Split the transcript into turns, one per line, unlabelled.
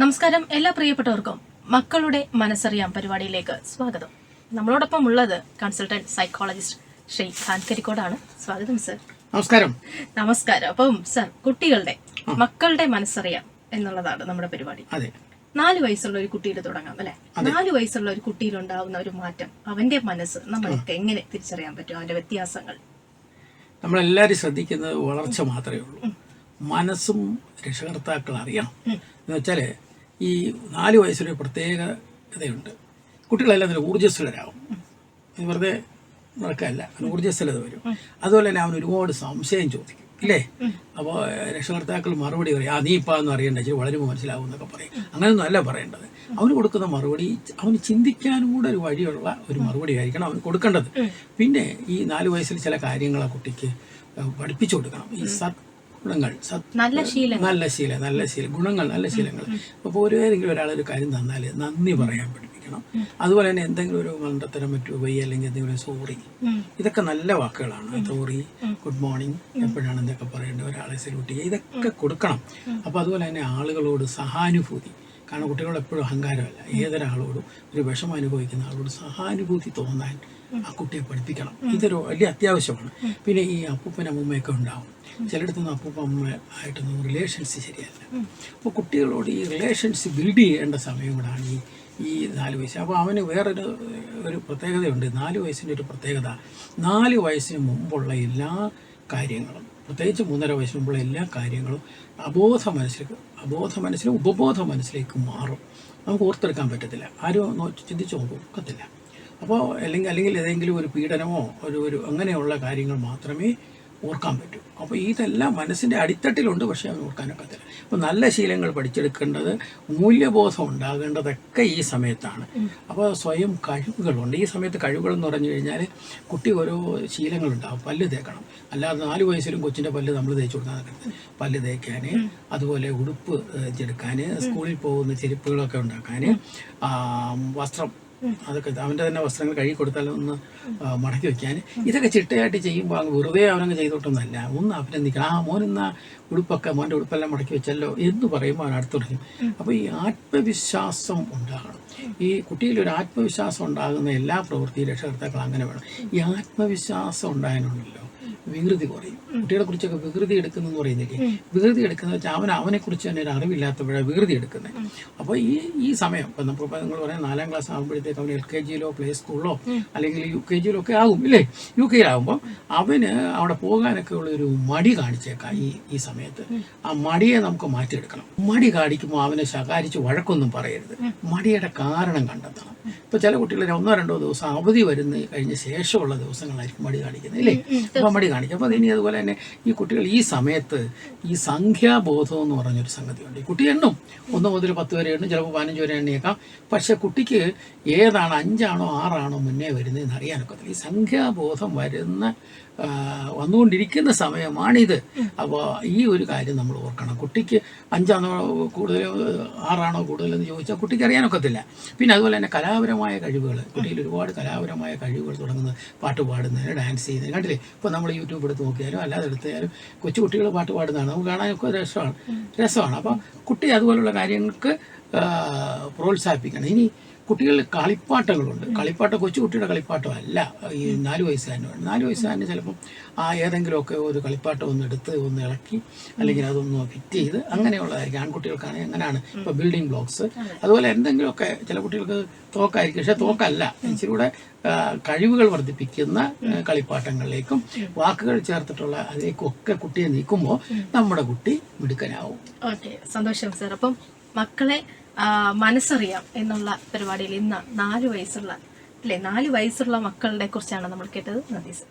നമസ്കാരം എല്ലാ പ്രിയപ്പെട്ടവർക്കും മക്കളുടെ മനസ്സറിയാം പരിപാടിയിലേക്ക് സ്വാഗതം. നമ്മളോടൊപ്പം ഉള്ളത് കൺസൾട്ടന്റ് സൈക്കോളജിസ്റ്റ് ശ്രീ ഖാൻ കരിക്കോടാണ്. സ്വാഗതം സർ
നമസ്കാരം.
നമസ്കാരം. അപ്പം സർ കുട്ടികളുടെ മക്കളുടെ മനസ്സറിയാം എന്നുള്ളതാണ് നമ്മുടെ പരിപാടി. നാല് വയസ്സുള്ള ഒരു കുട്ടിയിൽ തുടങ്ങാം അല്ലെ? നാല് വയസ്സുള്ള ഒരു കുട്ടിയിൽ ഉണ്ടാകുന്ന ഒരു മാറ്റം അവന്റെ മനസ്സ് നമ്മൾക്ക് എങ്ങനെ തിരിച്ചറിയാൻ പറ്റും? അവന്റെ വ്യത്യാസങ്ങൾ.
നമ്മളെല്ലാവരും ശ്രദ്ധിക്കുന്നത് വളർച്ച മാത്രമേ ഉള്ളൂ. മനസ്സും രക്ഷകർത്താക്കൾ അറിയണം. എന്ന് വെച്ചാൽ ഈ നാല് വയസ്സിലൊരു പ്രത്യേകതയുണ്ട് കുട്ടികളെല്ലാം തന്നെ ഊർജസ്വലരാകും. ഇത് വെറുതെ നടക്കല്ല ഊർജസ്വലത വരും. അതുപോലെ തന്നെ അവൻ ഒരുപാട് സംശയം ചോദിക്കും. ഇല്ലേ? അപ്പോൾ രക്ഷകർത്താക്കൾ മറുപടി പറയും ആ നീ ഇപ്പാന്ന് അറിയേണ്ട. ഇച്ചിരി വളരുമ്പോൾ മനസ്സിലാവും എന്നൊക്കെ പറയും. അങ്ങനെയൊന്നും അല്ല പറയേണ്ടത്. അവന് കൊടുക്കുന്ന മറുപടി അവന് ചിന്തിക്കാനും കൂടെ ഒരു വഴിയുള്ള ഒരു മറുപടി ആയിരിക്കണം അവന് കൊടുക്കേണ്ടത്. പിന്നെ ഈ നാല് വയസ്സിൽ ചില കാര്യങ്ങൾ ആ കുട്ടിക്ക് പഠിപ്പിച്ചു കൊടുക്കണം. ഈ സത് ഗുണങ്ങൾ
നല്ല ശീലം
നല്ല ശീലം നല്ല ശീലം. ഗുണങ്ങൾ നല്ല ശീലങ്ങൾ. അപ്പോൾ ഒരു ഏതെങ്കിലും ഒരാൾ ഒരു കാര്യം തന്നാൽ നന്ദി പറയാൻ പഠിപ്പിക്കണം. അതുപോലെ തന്നെ എന്തെങ്കിലും ഒരു മണ്ടത്തരം പറ്റുമോ പോയി അല്ലെങ്കിൽ എന്തെങ്കിലും സോറി ഇതൊക്കെ നല്ല വാക്കുകളാണ്. സോറി ഗുഡ് മോർണിംഗ് എപ്പോഴാണ് എന്തൊക്കെ പറയേണ്ടത് ഒരാളെ സല്യൂട്ട് ചെയ്യുക. ഇതൊക്കെ കൊടുക്കണം. അപ്പോൾ അതുപോലെ തന്നെ ആളുകളോട് സഹാനുഭൂതി. കാരണം കുട്ടികളോട് എപ്പോഴും അഹങ്കാരമല്ല. ഏതൊരാളോടും ഒരു വിഷമം അനുഭവിക്കുന്ന ആളോട് സഹാനുഭൂതി തോന്നാൻ ആ കുട്ടിയെ പഠിപ്പിക്കണം. ഇതൊരു വലിയ അത്യാവശ്യമാണ്. പിന്നെ ഈ അപ്പൂപ്പൻ അമ്മൂമ്മയൊക്കെ ഉണ്ടാവും. ചിലയിടത്തൊന്നും അപ്പൂപ്പ അമ്മ ആയിട്ടൊന്നും റിലേഷൻസ് ശരിയല്ല. അപ്പോൾ കുട്ടികളോട് ഈ റിലേഷൻസ് ബിൽഡ് ചെയ്യേണ്ട സമയം കൂടാണ് ഈ ഈ നാല് വയസ്സ്. അപ്പോൾ അവന് വേറൊരു ഒരു പ്രത്യേകതയുണ്ട്. നാല് വയസ്സിന്റെ ഒരു പ്രത്യേകത. നാല് വയസ്സിന് മുമ്പുള്ള എല്ലാ കാര്യങ്ങളും പ്രത്യേകിച്ച് മൂന്നര വയസ്സിന് മുമ്പുള്ള എല്ലാ കാര്യങ്ങളും അബോധ മനസ്സിലേക്ക് അബോധ മനസ്സിലും ഉപബോധ മനസ്സിലേക്ക് മാറും. നമുക്ക് ഓർത്തെടുക്കാൻ പറ്റത്തില്ല. ആരും ചിന്തിച്ച് നോക്കത്തില്ല അപ്പോൾ അല്ലെങ്കിൽ അല്ലെങ്കിൽ ഏതെങ്കിലും ഒരു പീഡനമോ ഒരു ഒരു അങ്ങനെയുള്ള കാര്യങ്ങൾ മാത്രമേ ഓർക്കാൻ പറ്റും. അപ്പോൾ ഇതെല്ലാം മനസ്സിന്റെ അടിത്തട്ടിലുണ്ട് പക്ഷേ അവൻ ഓർക്കാനൊക്കത്തില്ല. അപ്പോൾ നല്ല ശീലങ്ങൾ പഠിച്ചെടുക്കേണ്ടത് മൂല്യബോധം ഉണ്ടാകേണ്ടതൊക്കെ ഈ സമയത്താണ്. അപ്പോൾ സ്വയം കഴിവുകളുണ്ട്. ഈ സമയത്ത് കഴിവുകൾ എന്ന് പറഞ്ഞു കഴിഞ്ഞാൽ കുട്ടി ഓരോ ശീലങ്ങളുണ്ടാകും പല്ല് തേക്കണം. അല്ലാതെ നാല് വയസ്സിലും കൊച്ചിന്റെ പല്ല് നമ്മൾ തേച്ച് കൊടുക്കാൻ നടക്കരുത് പല്ല് തേക്കാൻ അതുപോലെ ഉടുപ്പ് എടുക്കാൻ സ്കൂളിൽ പോകുന്ന ചെരുപ്പുകളൊക്കെ ഉണ്ടാക്കാൻ വസ്ത്രം അതൊക്കെ അവന്റെ തന്നെ വസ്ത്രങ്ങൾ കഴുകി കൊടുത്താൽ ഒന്ന് മടക്കി വെക്കാൻ. ഇതൊക്കെ ചിട്ടയായിട്ട് ചെയ്യുമ്പോൾ അങ്ങ് വെറുതെ അവനങ്ങ് ചെയ്തോട്ടൊന്നല്ല. ഒന്ന് അഭിനന്ദിക്കണം. ആ മോൻ ഇന്ന് ഉടുപ്പൊക്കെ മോന്റെ ഉടുപ്പെല്ലാം മടക്കി വെച്ചല്ലോ എന്ന് പറയുമ്പോൾ അവൻ അടുത്ത് തുടങ്ങും. അപ്പോൾ ഈ ആത്മവിശ്വാസം ഉണ്ടാകണം. ഈ കുട്ടിയിൽ ഒരു ആത്മവിശ്വാസം ഉണ്ടാകുന്ന എല്ലാ പ്രവൃത്തിയും രക്ഷകർത്താക്കൾ അങ്ങനെ വേണം. ഈ ആത്മവിശ്വാസം ഉണ്ടാകാനുണ്ടല്ലോ വികൃതി കുറയും. കുട്ടികളെ കുറിച്ചൊക്കെ വികൃതി എടുക്കുന്നെന്ന് പറയുന്നില്ലേ? വികൃതി എടുക്കുന്ന വെച്ചാൽ അവൻ അവനെ കുറിച്ച് തന്നെ ഒരു അറിവില്ലാത്തപ്പോഴാണ് വികൃതി എടുക്കുന്നത് അപ്പോൾ ഈ ഈ സമയം ഇപ്പം നമ്മൾ നിങ്ങൾ പറയാം നാലാം ക്ലാസ് ആകുമ്പോഴത്തേക്ക് അവൻ എൽ കെ ജിയിലോ പ്ലേ സ്കൂളിലോ അല്ലെങ്കിൽ യു കെ ജിയിലോ ഒക്കെ ആകും ഇല്ലേ? യു കെയിലാകുമ്പോൾ അവന് അവിടെ പോകാനൊക്കെ ഉള്ള ഒരു മടി കാണിച്ചേക്കാം ഈ ഈ സമയത്ത്. ആ മടിയെ നമുക്ക് മാറ്റിയെടുക്കണം. മടി കാണിക്കുമ്പോൾ അവനെ ശകാരിച്ച് വഴക്കൊന്നും പറയരുത്. മടിയുടെ കാരണം കണ്ടെത്തണം. ഇപ്പോൾ ചില കുട്ടികൾ ഒന്നോ രണ്ടോ ദിവസം അവധി വരുന്ന കഴിഞ്ഞ ശേഷമുള്ള ദിവസങ്ങളായിരിക്കും മടി കാണിക്കുന്നത് അല്ലേ അപ്പോൾ മടി കാണിക്കും. അപ്പോൾ ഇനി അതുപോലെ തന്നെ ഈ കുട്ടികൾ ഈ സമയത്ത് ഈ സംഖ്യാബോധം എന്ന് പറഞ്ഞൊരു സംഗതിയുണ്ട്. ഈ കുട്ടി എണ്ണും. ഒന്ന് മുതൽ പത്ത് വരെ എണ്ണും. ചിലപ്പോൾ പതിനഞ്ച് വരെ എണ്ണിയേക്കാം. പക്ഷെ കുട്ടിക്ക് ഏതാണ് അഞ്ചാണോ ആറാണോ മുന്നേ വരുന്നതെന്ന് അറിയാനൊക്കത്തില്ല. ഈ സംഖ്യാബോധം വരുന്ന വന്നുകൊണ്ടിരിക്കുന്ന സമയമാണിത്. അപ്പോൾ ഈ ഒരു കാര്യം നമ്മൾ ഓർക്കണം. കുട്ടിക്ക് അഞ്ചാണോ കൂടുതൽ ആറാണോ കൂടുതലെന്ന് ചോദിച്ചാൽ കുട്ടിക്ക് അറിയാനൊക്കത്തില്ല. പിന്നെ അതുപോലെ തന്നെ കലാപരമായ കഴിവുകൾ. കുട്ടിയിൽ ഒരുപാട് കലാപരമായ കഴിവുകൾ തുടങ്ങുന്നത്. പാട്ട് പാടുന്നതിന് ഡാൻസ് ചെയ്യുന്നതിന്. കണ്ടില്ലേ? ഇപ്പോൾ നമ്മൾ യൂട്യൂബ് എടുത്ത് നോക്കിയാലും അല്ലാതെ എടുത്താലും കൊച്ചു കുട്ടികൾ പാട്ട് പാടുന്നതാണ്. നമുക്ക് കാണാനൊക്കെ രസമാണ്. രസമാണ്. അപ്പോൾ കുട്ടി അതുപോലുള്ള കാര്യങ്ങൾക്ക് പ്രോത്സാഹിപ്പിക്കണം. ഇനി കുട്ടികളിൽ കളിപ്പാട്ടങ്ങളുണ്ട്. കളിപ്പാട്ട കൊച്ചു കുട്ടിയുടെ കളിപ്പാട്ടം അല്ല ഈ നാല് വയസ്സുകാരനുണ്ട് നാല് വയസ്സുകാരന് ചിലപ്പം ആ ഏതെങ്കിലുമൊക്കെ ഒരു കളിപ്പാട്ടം ഒന്ന് എടുത്ത് ഒന്ന് ഇളക്കി അല്ലെങ്കിൽ അതൊന്ന് ഫിറ്റ് ചെയ്ത് അങ്ങനെയുള്ളതായിരിക്കും. ആൺകുട്ടികൾക്കാണെങ്കിൽ അങ്ങനെയാണ്. ഇപ്പോൾ ബിൽഡിംഗ് ബ്ലോക്സ്. അതുപോലെ എന്തെങ്കിലുമൊക്കെ ചില കുട്ടികൾക്ക് തോക്കായിരിക്കും. പക്ഷേ തോക്കല്ല. ഇച്ചിരി കഴിവുകൾ വർദ്ധിപ്പിക്കുന്ന കളിപ്പാട്ടങ്ങളിലേക്കും വാക്കുകൾ ചേർത്തിട്ടുള്ള അതിലേക്കും ഒക്കെ കുട്ടിയെ നീക്കുമ്പോൾ നമ്മുടെ കുട്ടി മിടുക്കനാവും.
ഓക്കെ. സന്തോഷം സാർ. അപ്പം മക്കളെ മനസ്സറിയാം എന്നുള്ള പരിപാടിയിൽ ഇന്ന് നാല് വയസ്സുള്ള അല്ലെ? നാല് വയസ്സുള്ള മക്കളുടെ കുറിച്ചാണ് നമ്മൾ കേട്ടത്. നദീസ്